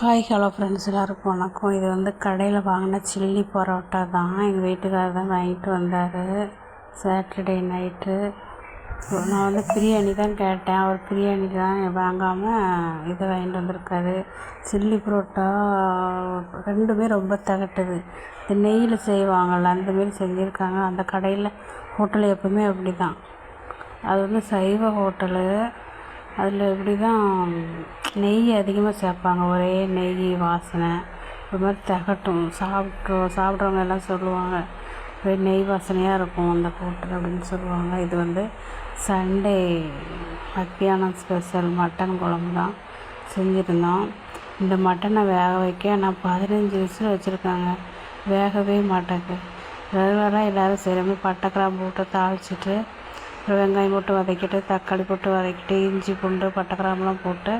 Hi hello friends எல்லாருக்கும் வணக்கம். இது வந்து கடையில் வாங்கின சில்லி பரோட்டா தான். எங்கள் வீட்டுக்காரர் தான் வாங்கிட்டு வந்தார். சாட்டர்டே நைட்டு நான் வந்து பிரியாணி தான் கேட்டேன். அவர் பிரியாணி தான் வாங்காமல் இதை வாங்கிட்டு வந்திருக்காரு. சில்லி பரோட்டா ரெண்டுமே ரொம்ப தகட்டுது. இந்த நெய்யில் செய்வாங்கள்ல அந்த மாரி செஞ்சுருக்காங்க. அந்த கடையில் ஹோட்டல் எப்பவுமே அப்படி தான் அது வந்து சைவ ஹோட்டலு. அதில் இப்படி தான் நெய் அதிகமாக சேர்ப்பாங்க. ஒரே நெய் வாசனை. ஒரு மாதிரி திகட்டும். சாப்பிட்றோம் சாப்பிட்றவங்க எல்லாம் சொல்லுவாங்க. ஒரே நெய் வாசனையாக இருக்கும் அந்த ஹோட்டல் அப்படின்னு சொல்லுவாங்க. இது வந்து சண்டே மத்தியானம் ஸ்பெஷல் மட்டன் குழம்பு தான் செஞ்சுருந்தோம். இந்த மட்டனை வேக வைக்க நான் பதினஞ்சு விசில் வச்சுருக்காங்க. வேகவே மாட்டேங்குது. ரெகுலராக எல்லோரும் செய்கிற பட்டை கிராம்பு போட்டு தாளிச்சிட்டு வெங்காயம் போட்டு வதக்கிட்டு தக்காளி போட்டு வதக்கிட்டு இஞ்சி பூண்டு பட்டை கிராம்புலாம் போட்டு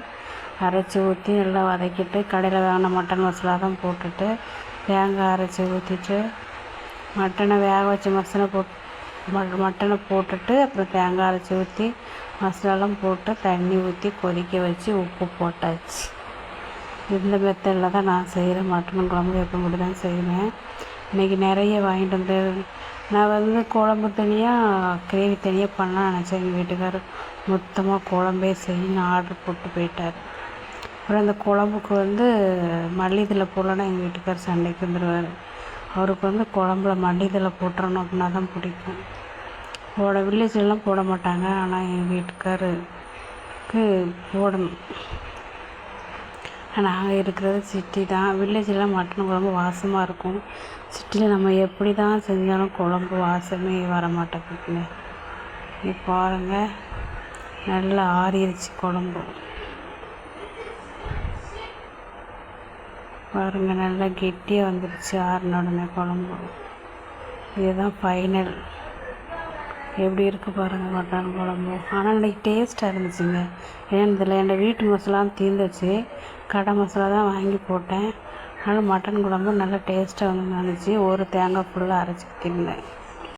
அரைச்சி ஊற்றி நல்லா வதக்கிட்டு கடையில் வாங்கின மட்டன் மசாலா தான் போட்டுட்டு தேங்காய் அரைச்சி ஊற்றிட்டு மட்டனை வேக வச்ச மசாலா போட் மட்டனை போட்டுட்டு அப்புறம் தேங்காய் அரைச்சி ஊற்றி மசாலாலாம் போட்டு தண்ணி ஊற்றி கொதிக்க வச்சு உப்பு போட்டாச்சு. இந்த மெத்தடில் தான் நான் செய்கிறேன் மட்டன் குழம்பு எப்போ மட்டும் தான் செய்வேன். இன்றைக்கி நிறைய வாங்கிட்டு வந்து நான் வந்து குழம்பு தனியாக கிரேவி தனியாக பண்ணலாம்னு நினச்சேன். எங்கள் வீட்டுக்காரர் மொத்தமாக குழம்பே செய்யணும்னு ஆர்டர் போட்டு போயிட்டார். அப்புறம் அந்த குழம்புக்கு வந்து மல்லித்தழை போடலன்னா எங்கள் வீட்டுக்கார் சண்டைக்கு வந்துடுவார் அவருக்கு வந்து குழம்புல மல்லித்தழை போட்டுறணும் அப்படின்னா தான் பிடிக்கும். போட வில்லேஜ்லலாம் போட மாட்டாங்க. ஆனால் எங்கள் வீட்டுக்காருக்கு போடணும். நாங்கள் இருக்கிறது சிட்டி தான். வில்லேஜ்லாம் மட்டன் குழம்பு வாசமாக இருக்கும். சிட்டியில் நம்ம எப்படி தான் செஞ்சாலும் குழம்பு வாசமே வர மாட்டேங்குதுங்க நீ பாருங்கள் நல்லா ஆறிடுச்சு குழம்பு. பாருங்கள் நல்லா கெட்டியாக வந்துடுச்சு ஆறின உடனே குழம்பு. இதுதான் ஃபைனல் எப்படி இருக்குது பாருங்கள் மட்டன் குழம்பு. ஆனால் இன்றைக்கி டேஸ்ட்டாக இருந்துச்சுங்க. ஏன்னு தெரியல என் வீட்டு மசாலாம் தீர்ந்துச்சு கடை மசாலா தான் வாங்கி போட்டேன். அதனால் மட்டன் குழம்பு நல்லா டேஸ்ட்டாக வந்து இருந்துச்சு. ஒரு தேங்காய் ஃபுல்லாக அரைச்சி தின்னேன்.